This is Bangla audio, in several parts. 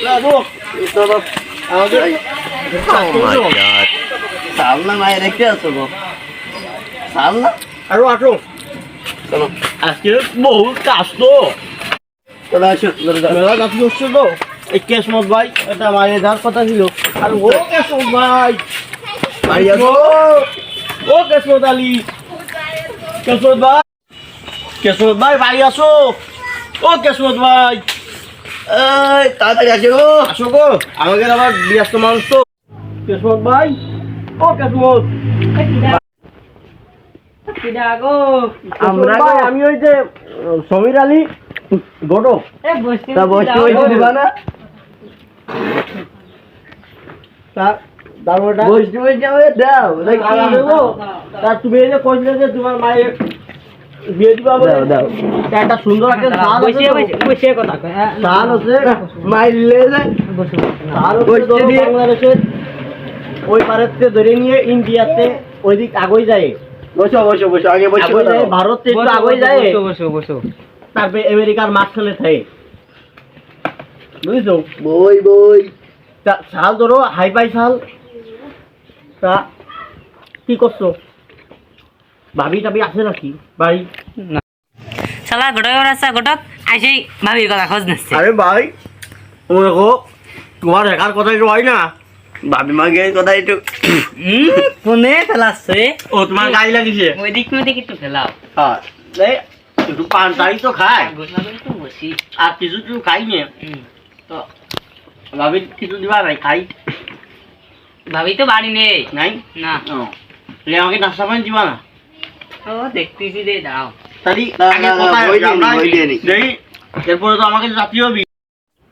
চলো আমাদের চাল এই কেসমত ভাই এটা মায়ের যার কথা ছিল আর ও কেসমত ভাই আসো ও কেসমত আলী কেসমত ভাই কেসমত ভাই বাড়ি আসো ও কেসমত ভাই এই তাড়াতাড়ি আসো গো। আসো গো আমাকে আবার ব্যস্ত মানুষ তো ভাই? ও আমরা। আমি ওই যে সমীর আলী ঘটক তা বসে বসে দিবা না? তার তা তুমি এই যে কইছিলে যে তোমার মায়ের দাও, দাও। তা একটা সুন্দর একটা শাল আছে তো। শাল আছে মাইলে যায়। শাল বসে দিয়ে- বাংলাদেশের ওই পারেতে ধরে নিয়ে ইন্ডিয়াতে ওই দিক আগুই যায়। বসো বসো বসো আগে বসে যায় ভারত একটু আগুই যায়। তারপরে আমেরিকার মাঝখানে থাকে। বুঝছ? বই বই। তা শাল ধরো হাই ফাই শাল। তা কি করছ? ভাবি টাবি আছে নাকি? বাড়ি? শালা ঘটক আছে ঘটক আইসেই ভাবির কথা খোঁজ নিচ্ছে। আরে ভাই তুমি দেখো তোমার একার কথাই তো হয় না। ভাবি মাকে কথা একটু ফোনে ফেলাচ্ছে ও তোমার গাই লাগিছে। ওই দিক মেদিক একটু ফেলাও হ্যাঁ একটু পান টাই তো খায় একটু আর কিছু কিছু খাই নে। তো ভাবি কিছু দিবা নাই খাই। ভাবি তো বাড়ি নেই। নাই? না। আমাকে নাস্তা পানি দিবা না? ও দেখতেছি রে দাও। তাহলে আমরা এরপরে তো আমাকে জাতীয় হবি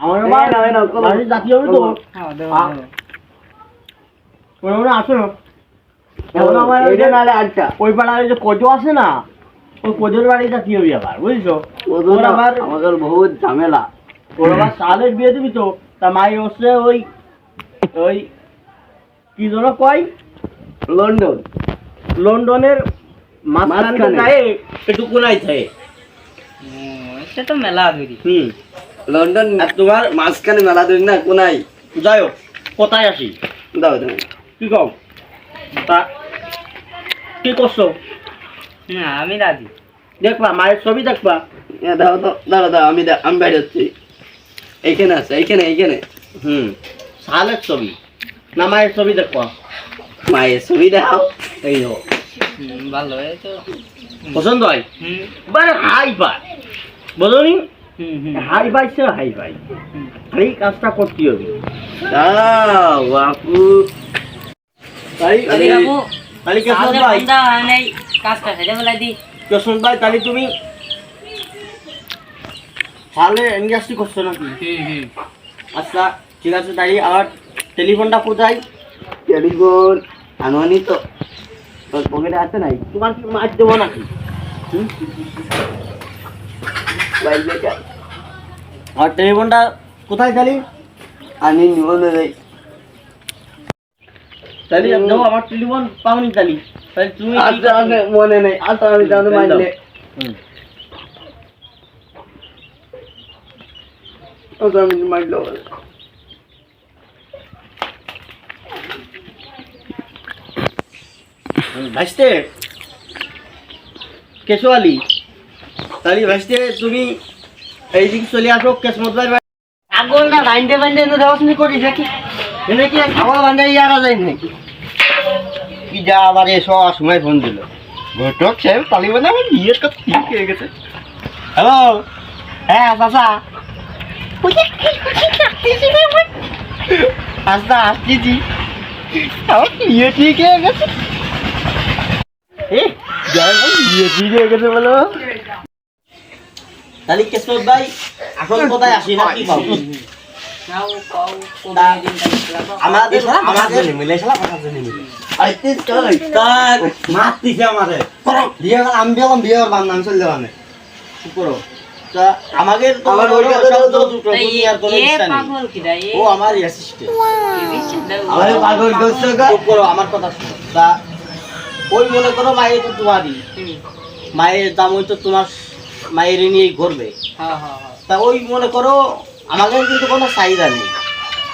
আমার এই আবার নাও, এই নাও, চলো। বাড়ির জাতীয় হবি তো আ- মনে আসো না। ওই এটা যে- নাহলে আটটা। ওই পাড়ায় যে কজো আছে না ওই কজোর বাড়ি জাতীয় হবি আবার বুঝছ? ওর আবার আমাদের বহুত ঝামেলা। ওর আবার সালের বিয়ে দিবি তো তা মাই হচ্ছে ওই ওই কি যেন কয়? লন্ডন। লন্ডনের মাঝখানে। মাঝখানে। একটু কোনাই থাকে এটা তো মেলা ধরি। হুম। লন্ডন তোমার মাঝখানে মেলা দিন না কোনাই যাই হোক কোথায় আসি? দাও তুমি কি কও? তা কি করছ? না আমি রাজি। দেখবা মায়ের ছবি দেখবা? এ দাও তো দাঁড়া দাও আমি আমি বাইরে যাচ্ছি। এইখানে আছে এইখানে এইখানে। হুম। সালের ছবি। না মায়ের ছবি দেখবা। মায়ের ছবি দাও। এই হোক। ভালো তো। পছন্দ হয় হুম। মানে হাই হাই সে হাই পাই এই কাজটা করতে হবে। বাপু। তাই তাহলে কাজের ভাই। নাই কাজটা ফেলাই দি। কেশব ভাই তাহলে তুমি তাহলে ইন্ডাস্ট্রি করছ নাকি? আচ্ছা ঠিক আছে তাই আর টেলিফোনটা কোথায়? টেলিফোন আনোয়ানি তো তোর পকেটে আছে নাই। তোমার কি মাছ দেবো নাকি? আর টেলিফোনটা কোথায় তাহলে আমি নিব না রে তাহলে দেবো আমার টেলিফোন পাওনি তাহলে তাহলে তুমি আচ্ছা আমি মনে নেই। আচ্ছা আমি। মানলে হুম। আচ্ছা আমি মানলো ভাসতে। কেশো আলী। তাহলে ভাসতে তুমি এই দিক চলে আসো কেসমত ভাই আগুনটা বাঁধতে বাঁধতে তো রোশনি করিস নাকি? এনে কি খাবার বান্ধে ইয়ারা যায় নাকি? কি যা আবার এসো সময় ফোন দিল। ঘটক সাহেব তালি বান্ধে আমার বিয়ের কথা ঠিক হয়ে গেছে? হ্যালো? হ্যাঁ চাচা আস্তা আসতেছি আমার বিয়ে ঠিক হয়ে গেছে এ যাই হোক, বিয়ে ঠিক হয়ে গেছে বলো তাহলে কেশব ভাই? আসল কোথায় আসি না কি পাবো? নাও কাও তা- কোন দিন লাগো আমাদের আমাদের আইতে চল। তার মারতিছে আমাদের। বিয়ে গেল আমি বেলাম বিয়ে করলাম নাম চলে যাওয়ানে করো। আমাদের তো আমার ওই কথা সব দুটো আর কোনো ইচ্ছা নেই। ও আমার অ্যাসিস্ট্যান্ট আরে পাগল দোস্ত গা। আমার কথা শোনো। তা ওই মনে করো মায়ের তো তোমারই মায়ের দাম ওই তো তোমার মায়ের নিয়েই ঘুরবে। হ্যাঁ হ্যাঁ হ্যাঁ। তা ওই মনে করো আমাদের কিন্তু কোনো চাহিদা নেই।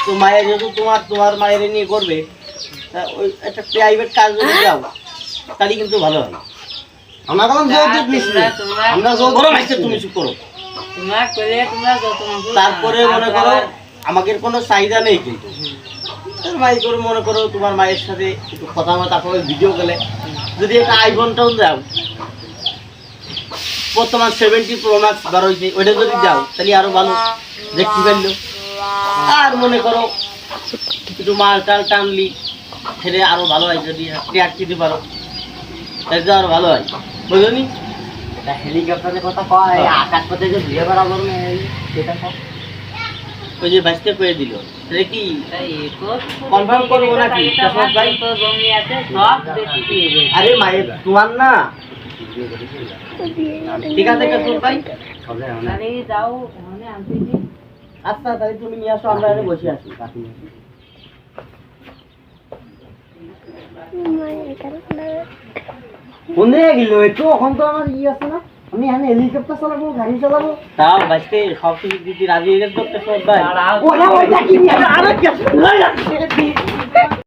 তো মায়ের যেহেতু তোমার তোমার মায়ের নিয়ে করবে তা ওই একটা প্রাইভেট কাজ যদি যাও তাহলে কিন্তু ভালো হয় আমরা কোনো যৌতুক। আমরা যৌতুক মাইছে তুমি চুপ করো। তারপরে মনে করো আমাদের কোনো চাহিদা নেই কিন্তু। তোর মাই করে মনে করো তোমার মায়ের সাথে একটু কথা বার্তা করে ভিডিও গেলে যদি একটা আইফোনটাও দাও। বর্তমান সেভেন্টি প্রো ম্যাক্স বার হয়েছে ওইটা যদি দাও তাহলে আরও ভালো। দেখতে পারল। আর মনে করো একটু মাল টাল টানলি ছেড়ে আরও ভালো হয় যদি ট্র্যাক দিতে পারো। তাহলে আরও ভালো হয়। বুঝলি হেলিকপ্টারের কথা কয় আকাশ পথে যে ঘুরে বেড়াবো সেটা ওই যে দিল। তাহলে কি? Confirm করব নাকি? ভাই? জমি আছে সব দেখি দিয়ে দেবে। আরে মায়ের তোমার না? ঠিক আছে কাকুর ভাই? তাহলে যাও ওখানে আনতে কি? আচ্ছা তাহলে তুমি নিয়ে আসো আমরা এখানে বসে আছি। কোন জায়গায় গেল? একটু এখন তো আমার ই আছে না? আমি এখানে হেলিকপ্টার চালাবো গাড়ি চালাবো। তাও বাঁচতে সব কিছু দিদি রাজি হয়ে গেছে তো সব ভাই। ওরা ওইটা কি আরে কি